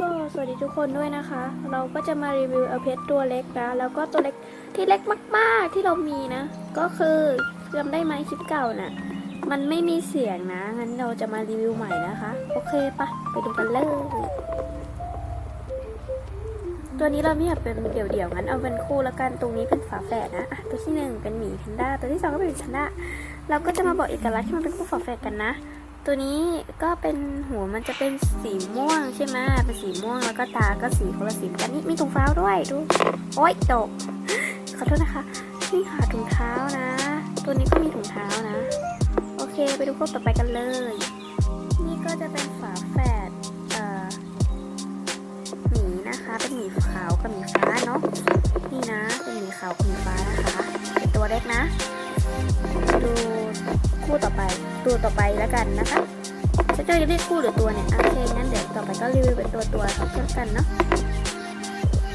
ก็สวัสดีทุกคนด้วยนะคะ เราก็จะมารีวิวเอาเพชรตัวเล็กนะ แล้วก็ตัวเล็กที่เล็กมากๆที่เรามีนะ ก็คือจำได้ไหมคลิปเก่าน่ะ มันไม่มีเสียงนะ งั้นเราจะมารีวิวใหม่นะคะ โอเคปะไปดูกันเลย ตัวนี้เราไม่อยากเป็นเดี่ยวๆงั้นเอาเป็นคู่แล้วกัน ตรงนี้เป็นฝาแฝดนะอะตัวที่หนึ่งเป็นหมีแพนด้า ตัวที่สองก็เป็นแพนด้า เราก็จะมาบอกเอกลักษณ์ที่มันเป็นคู่ฝาแฝดกันนะ ตัวนี้ก็เป็นหัวมันจะเป็นสีม่วงใช่ไหมเป็นสีม่วงแล้วก็ตาก็สีคนละสีกันนี่มีถุงเท้าด้วยดู โอ๊ยตกขอโทษนะคะนี่ค่ะถุงเท้านะ ตัวนี้ก็มีถุงเท้านะ โอเคไปดูพวกต่อไปกันเลย นี่ก็จะเป็นฝาแฝดเอ่อหมีนะคะเป็นหมีขาวกับหมีฟ้าเนาะนี่นะเป็นหมีขาวกับหมีฟ้านะคะเป็นตัวเล็กนะ ดู คู่ต่อไปตัวต่อไปแล้วกันนะคะจะจะเรียกคู่หรือตัวเนี่ยโอเคงั้นเดี๋ยวต่อไปก็รีวิวเป็นตัวตัวครับเพื่นกันเนาะ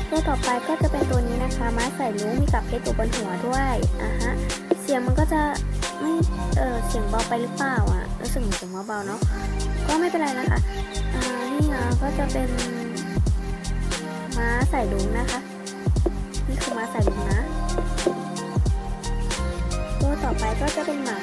ตัวต่อไปก็จะเป็นตัวนี้นะคะม้าใส่นิ้วมีกับเพชรอยู่บนหัวด้วยอะฮะเสียงมันก็จะไม่เออเสียงเบาไปหรือเปล่าอะรู้สึกเหมือนเสียงเบาๆเนาะก็ไม่เป็นไรนะคะอ่านี่นะก็จะเป็นม้าใส่ลุงนะคะ นี่คือม้าใส่ลุงนะตัวต่อไปก็จะเป็นหมา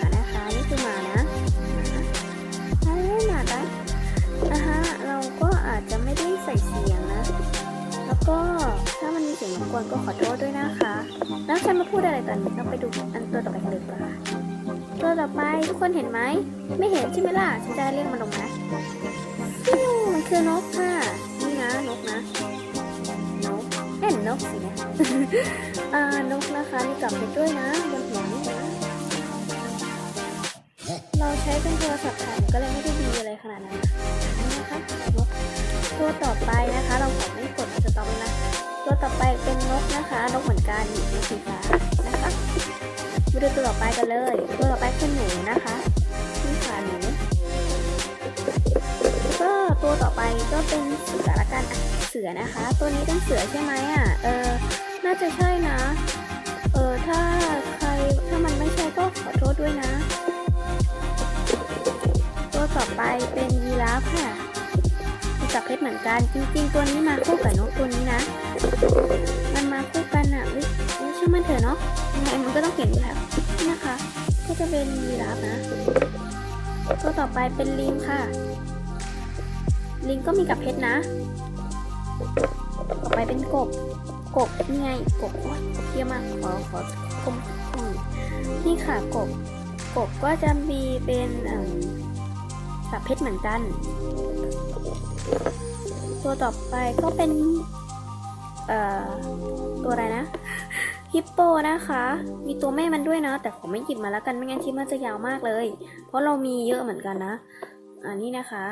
กวนก็ขอโทษด้วยนะคะ แล้วฉันมาพูดอะไรตอนนี้เราไปดูอันตัวต่อไปกันเลยดีกว่าตัวต่อไปทุกคนเห็นไหม ไม่เห็นใช่ไหมล่ะฉันจะเรียกมันลงนะฟิวมันคือนกค่ะ นี่นะนกนะนกเห็นนกสิเนี่ยอ่านกนะคะมีกลับไปด้วยนะบนหัวนี่นะเราใช้เป็นโทรศัพท์ถ่ายมันก็เลยไม่ได้ดีอะไรขนาดนั้นนะนี่นะคะนกตัวต่อไปนะคะ เราขอไม่กดสต็อปนะ ตัวต่อไปเป็นนกนะคะ นกเหมือนกันนี่นกสีฟ้านะคะมาดูตัวต่อไปกันเลย ตัวต่อไปคือหนูนะคะนี่ค่ะหนูก็ตัวต่อไปก็เป็นเสือละกันเสือนะคะ ตัวนี้เป็นเสือใช่ไหมอะ เออ น่าจะใช่นะ เออ ถ้าใครถ้ามันไม่ใช่ก็ขอโทษด้วยนะ ตัวต่อไปเป็นยีราฟค่ะ กับเพชรเหมือนกัน จริงๆ ตัวนี้มาคู่กับนกตัวนี้นะ มันมาคู่กันอะวิวิช่างมันเถอะเนาะยังไงมันก็ต้องเห็นอยู่แล้วนะคะ ก็จะเป็นยีราฟนะ ตัวต่อไปเป็นลิงค่ะ ลิงก็มีกับเพชรนะ ต่อไปเป็นกบ กบนี่ไงกบโอ๊ยเยี่ยมมากขอขอคมอืมนี่ค่ะกบ กบก็จะมีเป็นเอ่อ สับเพชรเหมือนกัน ตัวต่อไปก็เป็น เอ่อ ตัวอะไรนะ ฮิปโปนะคะ มีตัวแม่มันด้วยนะ แต่ผมไม่หยิบมาแล้วกันไม่งั้นคลิปมันจะยาวมากเลย เพราะเรามีเยอะเหมือนกันนะ อันนี้นะคะ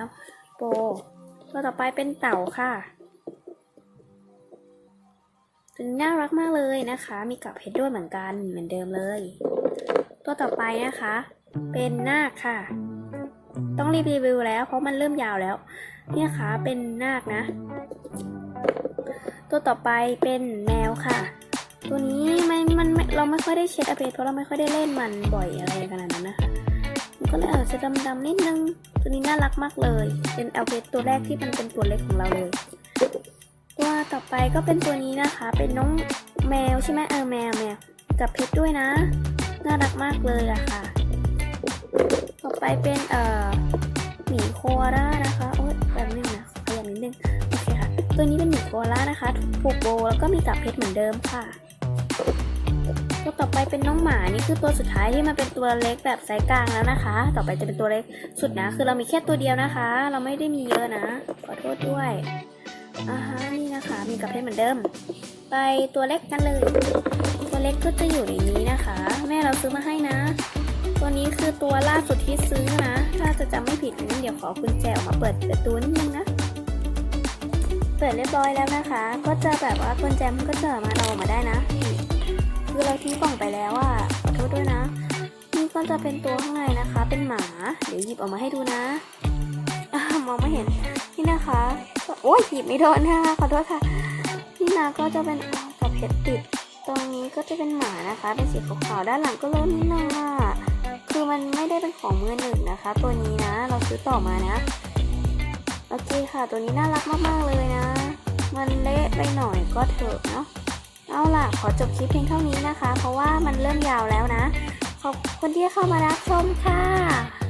โปตัวต่อไปเป็นเต่าค่ะตัวนี้น่ารักมากเลยนะคะ มีกับเพชรด้วยเหมือนกันเหมือนเดิมเลย ตัวต่อไปนะคะ เป็นนาคค่ะ ต้องรีบรีวิวแล้ว เพราะมันเริ่มยาวแล้ว เนี่ยค่ะเป็นนาคนะ ตัวต่อไปเป็นแมวค่ะ ตัวนี้มันมันไม่เราไม่ค่อยได้เช็ดอเพชเพราะเราไม่ค่อยได้เล่นมันบ่อยอะไรขนาดนั้นนะคะมันก็เลยอาจจะดำๆนิดนึง ตัวนี้น่ารักมากเลย เป็นอเพชตัวแรกที่มันเป็นตัวเล็กของเราเลยตัวต่อไปก็เป็นตัวนี้นะคะ เป็นน้องแมวใช่ไหมเออแมวแมวกับเพชรด้วยนะ น่ารักมากเลยอะค่ะต่อ ไปเป็นเอ่อหมีโคอาล่านะคะโอ๊ยแบบนึงนะขยับนิดนึงโอเคค่ะ ตัวนี้เป็นหมีโคอาล่านะคะผูกโบแล้วก็มีกับเพชรเหมือนเดิมค่ะตัวต่อไปเป็นน้องหมา นี่คือตัวสุดท้ายที่มันเป็นตัวเล็กแบบไซส์กลางแล้วนะคะ ต่อไปจะเป็นตัวเล็กสุดนะ คือเรามีแค่ตัวเดียวนะคะ เราไม่ได้มีเยอะนะ ขอโทษด้วยอ่าฮะนี่นะคะ มีกับเพชรเหมือนเดิม ไปตัวเล็กกันเลย ตัวเล็กก็จะอยู่ในนี้นะคะ แม่เราซื้อมาให้นะ นี้คือตัวล่าสุดที่ซื้อนะ ถ้าจะจำไม่ผิดงั้นเดี๋ยวขอกุญแจออกมาเปิดประตูนิดนึงนะ เปิดเรียบร้อยแล้วนะคะ ก็จะแบบว่ากุญแจมันก็จะมาเอาออกมาได้นะ คือเราทิ้งกล่องไปแล้วอะขอโทษด้วยนะ นี่ก็จะเป็นตัวข้างในนะคะ เป็นหมา เดี๋ยวหยิบออกมาให้ดูนะอมองไม่เห็น นี่นะคะ โอ้ยหยิบไม่โดนนะคะขอโทษค่ะ นี่นะก็จะเป็นกับเพชรติดตรงนี้ก็จะเป็นหมานะคะ เป็นสีขาวๆด้านหลังก็เริ่มนิดนึงอะ คือมันไม่ได้เป็นของมือหนึ่งนะคะ ตัวนี้นะเราซื้อต่อมานะ โอเคค่ะ ตัวนี้น่ารักมากๆเลยนะ มันเละไปหน่อยก็เถอะเนาะเอาล่ะ ขอจบคลิปเพียงเท่านี้นะคะ เพราะว่ามันเริ่มยาวแล้วนะ ขอบคุณที่เข้ามารับชมค่ะ